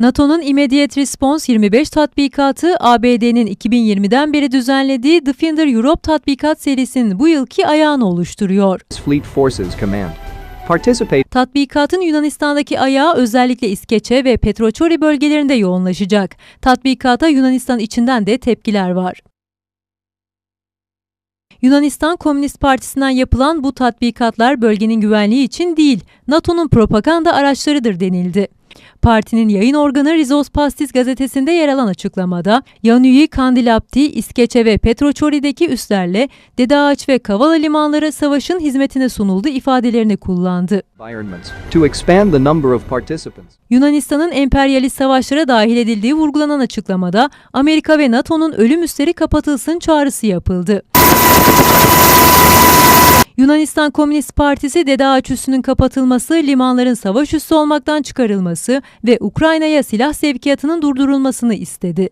NATO'nun Immediate Response 25 tatbikatı ABD'nin 2020'den beri düzenlediği Defender Europe tatbikat serisinin bu yılki ayağını oluşturuyor. Fleet Forces Command. Tatbikatın Yunanistan'daki ayağı özellikle İskeçe ve Petroçori bölgelerinde yoğunlaşacak. Tatbikata Yunanistan içinden de tepkiler var. Yunanistan Komünist Partisi'nden yapılan bu tatbikatlar bölgenin güvenliği için değil, NATO'nun propaganda araçlarıdır denildi. Partinin yayın organı Rizos Pastis gazetesinde yer alan açıklamada, Yanui, Kandilapti, İskeçe ve Petroçori'deki üslerle Dede Ağaç ve Kavala limanları savaşın hizmetine sunuldu ifadelerini kullandı. Yunanistan'ın emperyalist savaşlara dahil edildiği vurgulanan açıklamada Amerika ve NATO'nun ölüm üsleri kapatılsın çağrısı yapıldı. Yunanistan Komünist Partisi Dede Ağaç üssünün kapatılması, limanların savaş üssü olmaktan çıkarılması ve Ukrayna'ya silah sevkiyatının durdurulmasını istedi.